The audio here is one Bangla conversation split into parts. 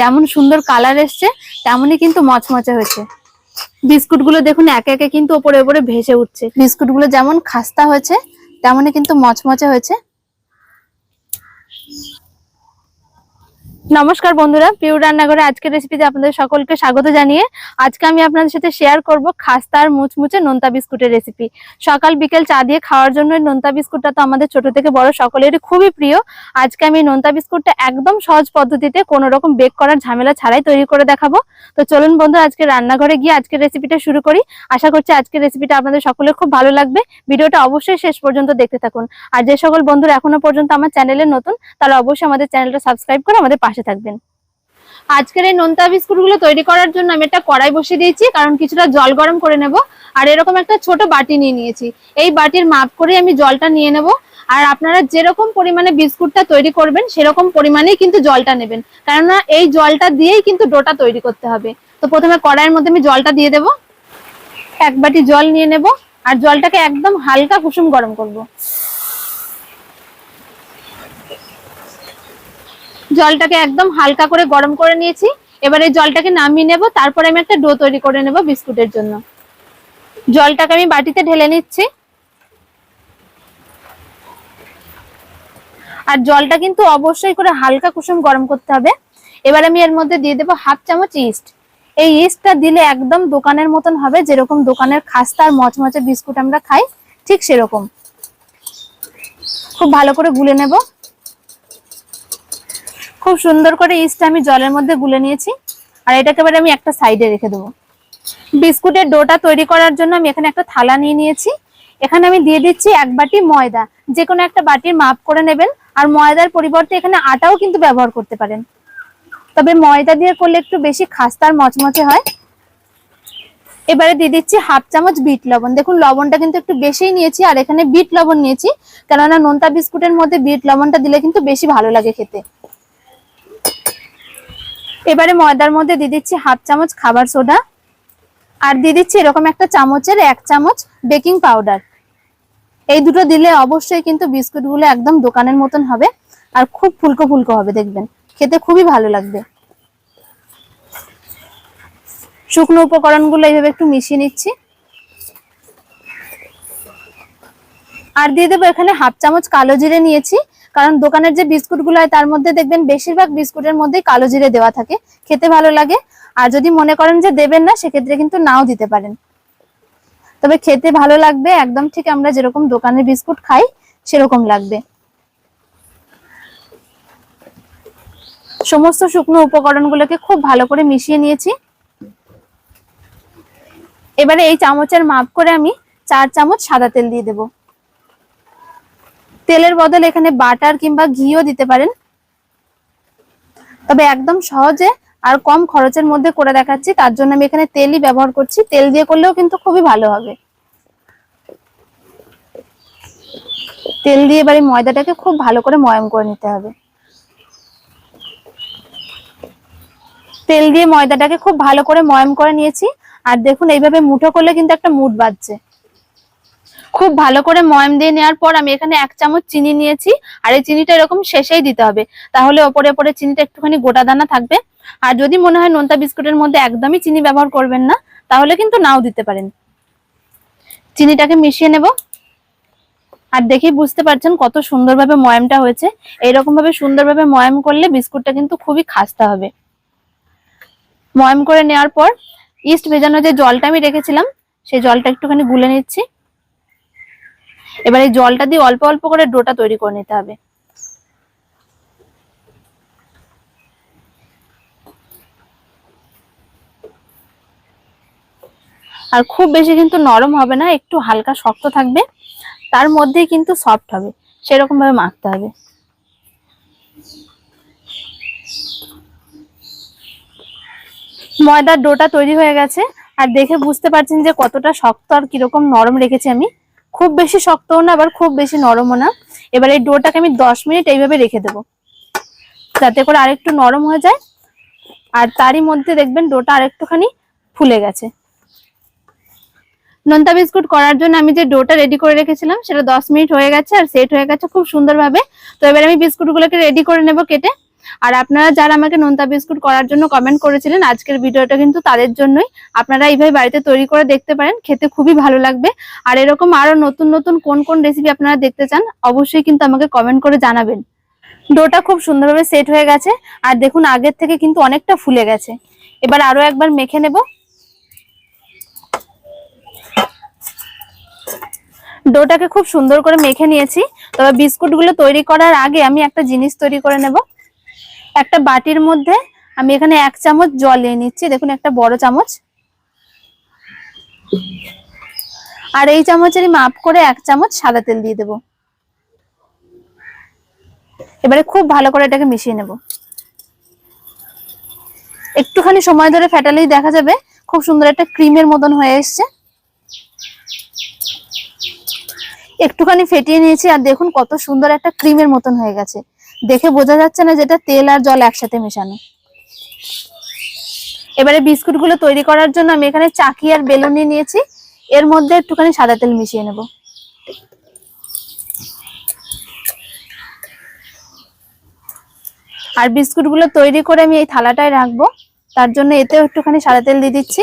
যেমন সুন্দর কালার এসছে, তেমনই কিন্তু মচমচে হয়েছে। বিস্কুটগুলো দেখুন, একে একে কিন্তু ওপরে ওপরে ভেসে উঠছে। বিস্কুটগুলো যেমন খাস্তা হয়েছে, তেমনই কিন্তু মচমচে হয়েছে। নমস্কার বন্ধুরা পিউ রান্নাঘরে আজকের রেসিপিতে আপনাদের সকলকে স্বাগত জানিয়ে আজকে আমি আপনাদের সাথে শেয়ার করব খাস্তা আর মুচমুচে নোনতা বিস্কুটের রেসিপি সকাল, বিকেল চা দিয়ে খাওয়ার জন্য নোনতা বিস্কুটটা তো আমাদের ছোট থেকে বড় সকলেরই খুবই প্রিয়। আজকে আমি নোনতা বিস্কুটটা একদম সহজ পদ্ধতিতে কোনো রকম বেক করার ঝামেলা ছাড়াই তৈরি করে দেখাবো। তো চলুন বন্ধু আজকে রান্নাঘরে গিয়ে আজকের রেসিপিটা শুরু করি। আশা করছি আজকের রেসিপিটা আপনাদের সকলের খুব ভালো লাগবে। ভিডিওটা অবশ্যই শেষ পর্যন্ত দেখতে থাকুন। আর যে সকল বন্ধুরা এখনও পর্যন্ত আমার চ্যানেলে নতুন, তারা অবশ্যই আমাদের চ্যানেলটা সাবস্ক্রাইব করে আমাদের থাকবেন। আজকের এই নোনতা বিস্কুটগুলো তৈরি করার জন্য আমি একটা কড়াই বসিয়ে দিয়েছি, কারণ কিছুটা জল গরম করে নেব। আর এরকম একটা ছোট বাটি নিয়ে নিয়েছি। এই বাটির মাপ করে আমি জলটা নিয়ে নেব। আর আপনারা যেরকম পরিমাণে বিস্কুটটা তৈরি করবেন, সেরকম পরিমাণেই কিন্তু জলটা নেবেন। কেননা এই জলটা দিয়েই কিন্তু ডোটা তৈরি করতে হবে। তো প্রথমে কড়াইয়ের মধ্যে আমি জলটা দিয়ে দেব। এক বাটি জল নিয়ে নেব। আর জলটাকে একদম হালকা কুসুম গরম করব। জলটাকে একদম হালকা করে গরম করে নিয়েছি। এবার জলটাকে নামিয়ে নেব, তারপরে আমি একটা ডো তৈরি করে নেব বিস্কুটের জন্য। জলটাকে আমি বাটিতে ঢেলে নিচ্ছি। আর জলটা কিন্তু অবশ্যই করে হালকা কুসুম গরম করতে হবে। এবার আমি এর মধ্যে দিয়ে দেবো হাফ চামচ ইস্ট। এই ইস্টটা দিলে একদম দোকানের মতন হবে, যেরকম দোকানের খাস্তা আর মচমচে বিস্কুট আমরা খাই, ঠিক সেরকম। খুব ভালো করে গুলে নেব। খুব সুন্দর করে ইস্টটা আমি জলের মধ্যে গুলে নিয়েছি। আর এটাকে এবার আমি একটা সাইডে রেখে দেবো। বিস্কুটের ডোটা তৈরি করার জন্য আমি এখানে একটা থালা নিয়ে নিয়েছি। এখানে আমি দিয়ে দিচ্ছি এক বাটি ময়দা। যে কোনো একটা বাটির মাপ করে নেবেন। আর ময়দার পরিবর্তে এখানে আটাও কিন্তু ব্যবহার করতে পারেন। তবে ময়দা দিয়ে করলে একটু বেশি খাস্তার মচমচে হয়। এবারে দিয়ে দিচ্ছি হাফ চামচ বিট লবণ। দেখুন, লবণটা কিন্তু একটু বেশিই নিয়েছি, আর এখানে বিট লবণ নিয়েছি। কেননা নোনতা বিস্কুটের মধ্যে বিট লবণটা দিলে কিন্তু বেশি ভালো লাগে খেতে। এবারে ময়দার মধ্যে দিয়ে দিচ্ছি হাফ চামচ খাবার সোডা। আর দিয়ে দিচ্ছি এরকম একটা চামচের এক চামচ বেকিং পাউডার। এই দুটো দিলে অবশ্যই কিন্তু বিস্কুটগুলো একদম দোকানের মতন হবে আর খুব ফুলকো ফুলকো হবে, দেখবেন। খেতে খুবই ভালো লাগবে। শুকনো উপকরণগুলো এইভাবে একটু মিশিয়ে নিচ্ছি। আর দিয়ে দেবো এখানে হাফ চামচ কালো জিরে নিয়েছি। কারণ দোকানের যে বিস্কুটগুলো হয়, তার মধ্যে দেখবেন বেশিরভাগ বিস্কুটের মধ্যেই কালো জিরে দেওয়া থাকে। খেতে ভালো লাগে। আর যদি মনে করেন যে দেবেন না, সেক্ষেত্রে কিন্তু নাও দিতে পারেন। তবে খেতে ভালো লাগবে, একদম ঠিক আমরা যেরকম দোকানের বিস্কুট খাই, সেরকম লাগবে। সমস্ত শুকনো উপকরণগুলোকে খুব ভালো করে মিশিয়ে নিয়েছি। এবারে এই চামচের মাপ করে আমি চার চামচ সাদা তেল দিয়ে দেব। তেলের বদলে এখানে বাটার কিংবা ঘিও দিতে পারেন। তবে একদম সহজে আর কম খরচের মধ্যে করে দেখাচ্ছি, তার জন্য আমি এখানে তেলই ব্যবহার করছি। তেল দিয়ে করলেও কিন্তু খুবই ভালো হবে। তেল দিয়ে এবার এই ময়দাটাকে খুব ভালো করে ময়ম করে নিতে হবে। তেল দিয়ে ময়দাটাকে খুব ভালো করে ময়ম করে নিয়েছি। আর দেখুন, এইভাবে মুঠো করলে কিন্তু একটা মুঠ বাজছে। খুব ভালো করে ময়ম দিয়ে নেওয়ার পর আমি এখানে এক চামচ চিনি নিয়েছি, আর এই চিনিটা এরকম শেষেই দিতে হবে। তাহলে ওপরে ওপরে চিনিটা একটুখানি গোটা দানা থাকবে। আর যদি মনে হয় নোনতা বিস্কুটের মধ্যে একদমই চিনি ব্যবহার করবেন না, তাহলে কিন্তু নাও দিতে পারেন। চিনিটাকে মিশিয়ে নেব। আর দেখেই বুঝতে পারছেন কত সুন্দরভাবে ময়ামটা হয়েছে। এইরকম ভাবে সুন্দরভাবে ময়াম করলে বিস্কুটটা কিন্তু খুবই খাস্তা হবে। ময়াম করে নেওয়ার পর ইস্ট ভেজানো যে জলটা আমি রেখেছিলাম, সেই জলটা একটুখানি গুলে নিচ্ছি। এবার এই জলটা দিয়ে অল্প অল্প করে ডোটা তৈরি করে নিতে হবে। আর খুব বেশি কিন্তু নরম হবে না, একটু হালকা শক্ত থাকবে, তার মধ্যেই কিন্তু সফট হবে, সেরকম ভাবে মাখতে হবে। ময়দার ডোটা তৈরি হয়ে গেছে, আর দেখে বুঝতে পারছেন যে কতটা শক্ত আর কীরকম নরম রেখেছি আমি। খুব বেশি শক্তও না, আবার খুব বেশি নরমও না। এবার এই ডোটাকে আমি দশ মিনিট এইভাবে রেখে দেবো। যাতে করে আরেকটু নরম হয়ে যায়। আর তারই মধ্যে দেখবেন ডোটা আরেকটুখানি ফুলে গেছে। নোনতা বিস্কুট করার জন্য আমি যে ডোটা রেডি করে রেখেছিলাম, সেটা দশ মিনিট হয়ে গেছে আর সেট হয়ে গেছে খুব সুন্দরভাবে। তো এবার আমি বিস্কুটগুলোকে রেডি করে নেব কেটে। আর আপনারা যারা আমাকে নোনতা বিস্কুট করার জন্য কমেন্ট করেছিলেন, আজকের ভিডিওটা কিন্তু তাদের জন্যই। আপনারা এইভাবে বাড়িতে তৈরি করে দেখতে পারেন, খেতে খুবই ভালো লাগবে। আর এরকম আরও নতুন নতুন কোন কোন রেসিপি আপনারা দেখতে চান, অবশ্যই কিন্তু আমাকে কমেন্ট করে জানাবেন। ডোটা খুব সুন্দরভাবে সেট হয়ে গেছে, আর দেখুন আগের থেকে কিন্তু অনেকটা ফুলে গেছে। এবার আরও একবার মেখে নেব। ডোটাকে খুব সুন্দর করে মেখে নিয়েছি। তবে বিস্কুটগুলো তৈরি করার আগে আমি একটা জিনিস তৈরি করে নেব। একটা বাটির মধ্যে আমি এখানে এক চামচ জল নিয়ে নিচ্ছি। দেখুন, একটা বড় চামচ। আর এই চামচেরই মাপ করে এক চামচ সাদা তেল দিয়ে দেব। এবারে খুব ভালো করে এটাকে মিশিয়ে নেব। একটুখানি সময় ধরে ফেটালেই দেখা যাবে খুব সুন্দর একটা ক্রিমের মতন হয়ে এসছে। একটুখানি ফেটিয়ে নিয়েছি আর দেখুন কত সুন্দর একটা ক্রিমের মতন হয়ে গেছে। দেখে বোঝা যাচ্ছে না যেটা তেল আর জল একসাথে মেশানো। এবারে বিস্কুটগুলো তৈরি করার জন্য আমি এখানে চাকি আর বেলুন নিয়ে নিয়েছি। এর মধ্যে একটুখানি সাদা তেল মিশিয়ে নেব। আর বিস্কুটগুলো তৈরি করে আমি এই থালাটায় রাখব। তার জন্য এতেও একটুখানি সাদা তেল দিয়ে দিচ্ছি।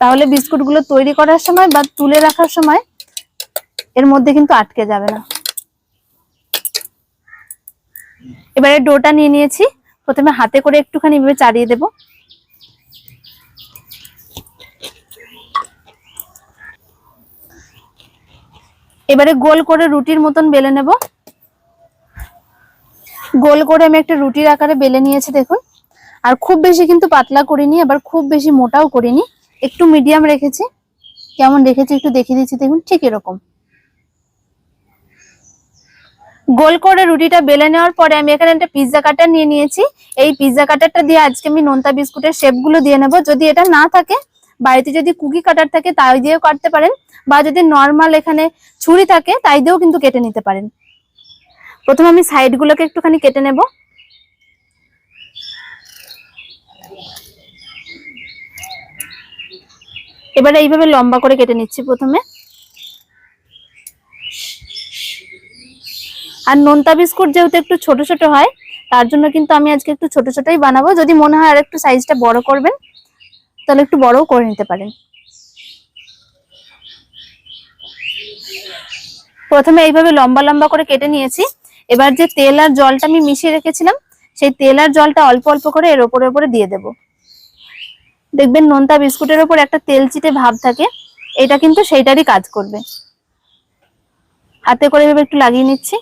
তাহলে বিস্কুটগুলো তৈরি করার সময় বা তুলে রাখার সময় এর মধ্যে কিন্তু আটকে যাবে না। এবারে ডোটা নিয়ে নিয়েছি। প্রথমে হাতে করে একটুখানি এভাবে চাড়িয়ে দেব। এবারে গোল করে রুটির মতন বেলে নেব। গোল করে আমি একটা রুটির আকারে বেলে নিয়েছি, দেখুন। আর খুব বেশি কিন্তু পাতলা করিনি, আবার খুব বেশি মোটাও করিনি। একটু মিডিয়াম রেখেছি। কেমন রেখেছি একটু দেখিয়ে দিচ্ছি, দেখুন, ঠিক এরকম। গোল করে রুটিটা বেলে নেওয়ার পরে আমি এখানে একটা পিৎজা কাটার নিয়ে নিয়েছি। এই পিৎজা কাটারটা দিয়ে আজকে আমি নোনতা বিস্কুটের শেপগুলো দিয়ে নেব। যদি এটা না থাকে, বাড়িতে যদি কুকি কাটার থাকে, তাই দিয়েও কাটতে পারেন। বা যদি নর্মাল এখানে ছুরি থাকে, তাই দিয়েও কিন্তু কেটে নিতে পারেন। প্রথমে আমি সাইড গুলোকে একটুখানি কেটে নেব। এবারে এইভাবে লম্বা করে কেটে নিচ্ছি প্রথমে। আর নোনতা বিস্কুট যেহেতু একটু ছোট ছোট হয়, তার জন্য কিন্তু আমি আজকে একটু ছোট ছোটই বানাবো। যদি মনে হয় আর একটু সাইজটা বড় করবেন, তাহলে একটু বড়ও করে নিতে পারেন। প্রথমে এইভাবে লম্বা লম্বা করে কেটে নিয়েছি। এবার যে তেল আর জলটা আমি মিশিয়ে রেখেছিলাম, সেই তেল আর জলটা অল্প অল্প করে এর ওপরে ওপরে দিয়ে দেব। দেখবেন নোনতা বিস্কুটের ওপর একটা তেল চিটে ভাব থাকে, এটা কিন্তু সেইটারই কাজ করবে। হাতে করে এভাবে একটু লাগিয়ে নিচ্ছি।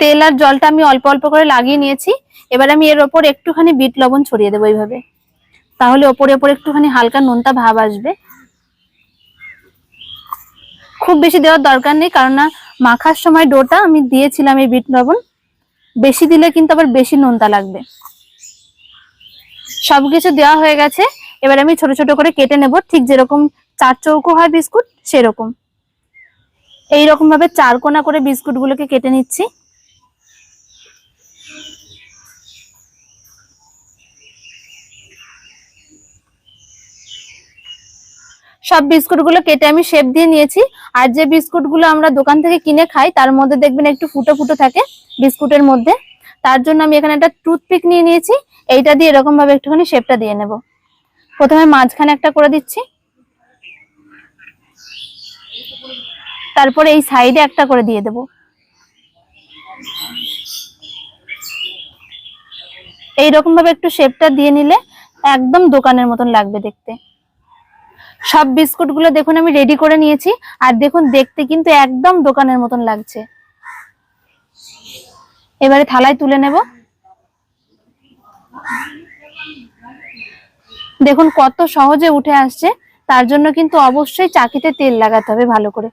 তেল আর জলটা আমি অল্প অল্প করে লাগিয়ে নিয়েছি। এবার আমি এর ওপর একটুখানি বিট লবণ ছড়িয়ে দেবো এইভাবে। তাহলে ওপরে ওপরে একটুখানি হালকা নোনতা ভাব আসবে। খুব বেশি দেওয়ার দরকার নেই, কারণ না মাখার সময় ডোটা আমি দিয়েছিলাম এই বিট লবণ। বেশি দিলে কিন্তু আবার বেশি নোনতা লাগবে। সবকিছু দেওয়া হয়ে গেছে। এবার আমি ছোট ছোট করে কেটে নেব। ঠিক যেরকম চার চৌকো হয় বিস্কুট, সেরকম। এইরকম ভাবে চার কোনা করে বিস্কুট গুলোকে কেটে নিচ্ছি। সব বিস্কুটগুলো কেটে আমি শেপ দিয়ে নিয়েছি। আর যে বিস্কুটগুলো আমরা দোকান থেকে কিনে খাই, তার মধ্যে দেখবেন একটু ফুটো ফুটো থাকে বিস্কুটের মধ্যে। তার জন্য আমি এখানে একটা টুথপিক নিয়ে নিয়েছি। এইটা দিয়ে এরকম ভাবে একটুখানি শেপটা দিয়ে নেব। প্রথমে মাঝখানে একটা করে দিচ্ছি। তারপরে এই সাইডে একটা করে দিয়ে দেব। এইরকম ভাবে একটু শেপটা দিয়ে নিলে একদম দোকানের মতন লাগবে দেখতে। সব বিস্কুটগুলো দেখুন আমি রেডি করে নিয়েছি। আর দেখুন, দেখতে কিন্তু একদম দোকানের মতন লাগছে। এবারে থালায় তুলে নেব। দেখুন, কত সহজে উঠে আসছে। তার জন্য কিন্তু অবশ্যই চাকিতে তেল লাগাতে হবে ভালো করে।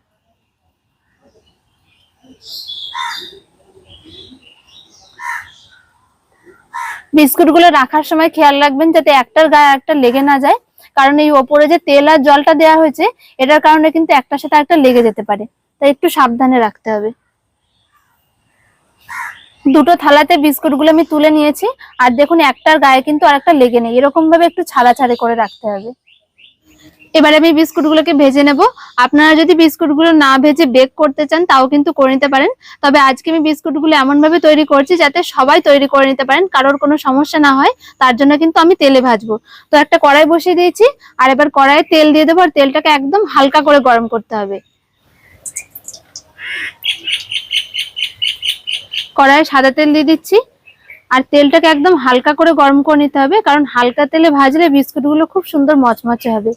বিস্কুটগুলো রাখার সময় খেয়াল রাখবেন যাতে একটার গায়ে একটা লেগে না যায়। কারণ এই ওপরে যে তেল আর জলটা দেওয়া হয়েছে, এটার কারণে কিন্তু একটার সাথে একটা লেগে যেতে পারে। তাই একটু সাবধানে রাখতে হবে। দুটো থালাতে বিস্কুটগুলো আমি তুলে নিয়েছি। আর দেখুন, একটার গায়ে কিন্তু আর একটা লেগে নেই। এরকম ভাবে একটু ছাড়াছাড়ি করে রাখতে হবে। এবার আমি বিস্কুটগুলোকে ভেজে নেব। আপনারা যদি বিস্কুটগুলো না ভেজে বেক করতে চান, তাও কিন্তু করে নিতে পারেন। তবে আজকে আমি বিস্কুটগুলো এমন ভাবে তৈরি করছি যাতে সবাই তৈরি করে নিতে পারেন, কারোর কোনো সমস্যা না হয়। তার জন্য কিন্তু আমি তেলে ভাজবো। তো একটা কড়াই বসিয়ে দিয়েছি, আর এবার কড়াইয়ে তেল দিয়ে দেবো, আর তেলটাকে একদম হালকা করে গরম করতে হবে। কড়াইয়ে সাদা তেল দিয়ে দিচ্ছি, আর তেলটাকে একদম হালকা করে গরম করে নিতে হবে, কারণ হালকা তেলে ভাজলে বিস্কুটগুলো খুব সুন্দর মচমচে হবে।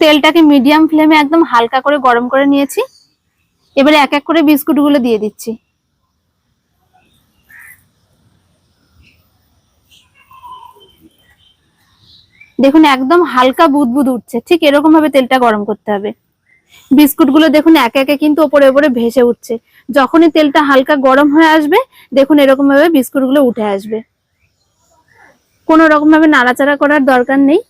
তেলটাকে মিডিয়াম ফ্লেমে একদম হালকা করে গরম করে নিয়েছি। এবারে এক এক করে বিস্কুটগুলো দিয়ে দিচ্ছি। দেখুন, একদম হালকা বুদবুদ উঠছে। ঠিক এরকম ভাবে তেলটা গরম করতে হবে। বিস্কুটগুলো দেখুন, একে একে কিন্তু ওপরে ওপরে ভেসে উঠছে। যখনই তেলটা হালকা গরম হয়ে আসবে, দেখুন এরকম ভাবে বিস্কুটগুলো উঠে আসবে। কোনো রকম ভাবে নাড়াচাড়া করার দরকার নেই।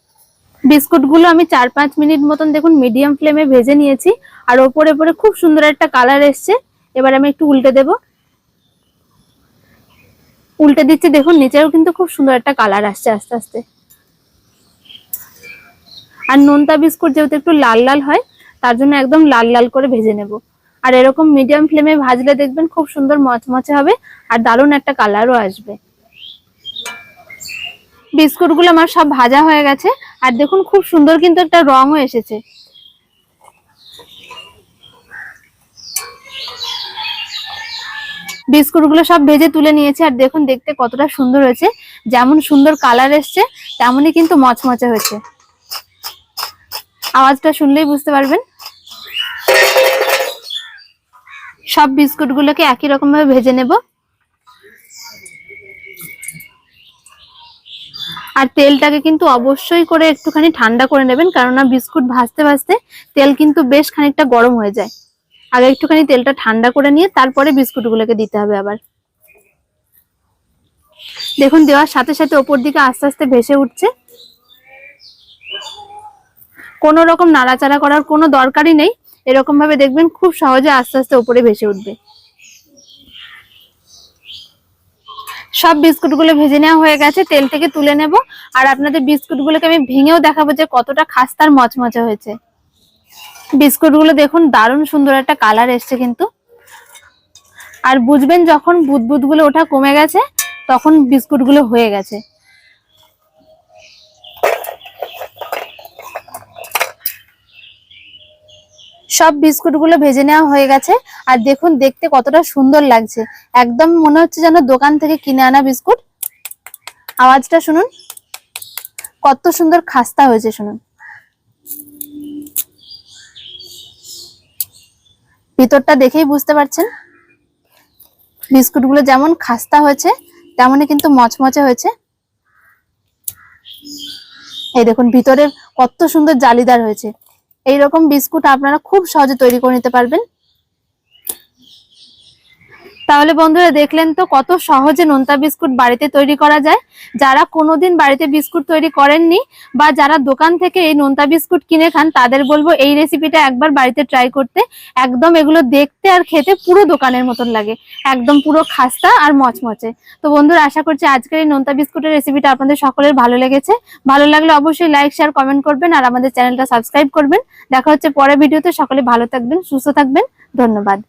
বিস্কুটগুলো আমি চার পাঁচ মিনিট মতন দেখুন মিডিয়াম ফ্লেমে ভেজে নিয়েছি। আর ওপরে ওপরে খুব সুন্দর একটা কালার এসছে। এবার আমি একটু উল্টে দেব। উল্টে দিচ্ছি, দেখুন নিচেও কিন্তু খুব সুন্দর একটা কালার আসছে আস্তে আস্তে। আর নোনতা বিস্কুট যেহেতু একটু লাল লাল হয়, তার জন্য একদম লাল লাল করে ভেজে নেব। আর এরকম মিডিয়াম ফ্লেমে ভাজলে দেখবেন খুব সুন্দর মচমচে হবে, আর দারুণ একটা কালারও আসবে। বিস্কুটগুলো আমার সব ভাজা হয়ে গেছে। আর দেখুন, খুব সুন্দর কিন্তু একটা রঙও এসেছে। বিস্কুটগুলো সব ভেজে তুলে নিয়েছি, আর দেখুন, দেখতে কতটা সুন্দর হয়েছে। যেমন সুন্দর কালার এসছে, তেমনই কিন্তু মচমচে হয়েছে। আওয়াজটা শুনলেই বুঝতে পারবেন। সব বিস্কুটগুলোকে একই রকম ভাবে ভেজে নেব। আর তেলটাকে কিন্তু অবশ্যই করে একটুখানি ঠান্ডা করে নেবেন, কেননা বিস্কুট ভাজতে ভাজতে তেল কিন্তু বেশ খানিকটা গরম হয়ে যায়। আগে একটুখানি তেলটা ঠান্ডা করে নিয়ে তারপরে বিস্কুটগুলোকে দিতে হবে আবার। দেখুন, দেওয়ার সাথে সাথে ওপর দিকে আস্তে আস্তে ভেসে উঠছে। কোনো রকম নাড়াচাড়া করার কোনো দরকারই নেই। এরকম ভাবে দেখবেন খুব সহজে আস্তে আস্তে উপরে ভেসে উঠবে। সব বিস্কুটগুলো ভেজে নেওয়া হয়ে গেছে, তেল থেকে তুলে নেব। আর আপনাদের বিস্কুটগুলোকে আমি ভেঙেও দেখাবো যে কতটা খাস্তার মচমচে হয়েছে। বিস্কুটগুলো দেখুন, দারুণ সুন্দর একটা কালার এসছে কিন্তু। আর বুঝবেন যখন বুদবুদগুলো ওঠা কমে গেছে, তখন বিস্কুটগুলো হয়ে গেছে। সব বিস্কুটগুলো ভেজে নেওয়া হয়ে গেছে। আর দেখুন, দেখতে কতটা সুন্দর লাগছে। একদম মনে হচ্ছে যেন দোকান থেকে কিনে আনা বিস্কুট। আওয়াজটা শুনুন। কত সুন্দর খাস্তা হয়েছে, শুনুন। ভিতরটা দেখেই বুঝতে পারছেন। বিস্কুটগুলো যেমন খাস্তা হয়েছে, তেমনই কিন্তু মচমচে হয়েছে। এই দেখুন, ভিতরে কত সুন্দর জালিদার হয়েছে। এইরকম বিস্কুট আপনারা খুব সহজে তৈরি করে নিতে পারবেন। তাহলে বন্ধুরা দেখলেন তো কত সহজে নোনতা বিস্কুট বাড়িতে তৈরি করা যায়। যারা কোনোদিন বাড়িতে বিস্কুট তৈরি করেননি বা যারা দোকান থেকে এই নোনতা বিস্কুট কিনে খান, তাদের বলব এই রেসিপিটা একবার বাড়িতে ট্রাই করতে। একদম এগুলো দেখতে আর খেতে পুরো দোকানের মতন লাগে। একদম পুরো খাস্তা আর মচমচে। তো বন্ধুরা, আশা করছি আজকের এই নোনতা বিস্কুটের রেসিপিটা আপনাদের সকলের ভালো লেগেছে। ভালো লাগলে অবশ্যই লাইক শেয়ার কমেন্ট করবেন আর আমাদের চ্যানেলটা সাবস্ক্রাইব করবেন। দেখা হচ্ছে পরের ভিডিওতে সকলে ভালো থাকবেন, সুস্থ থাকবেন। ধন্যবাদ।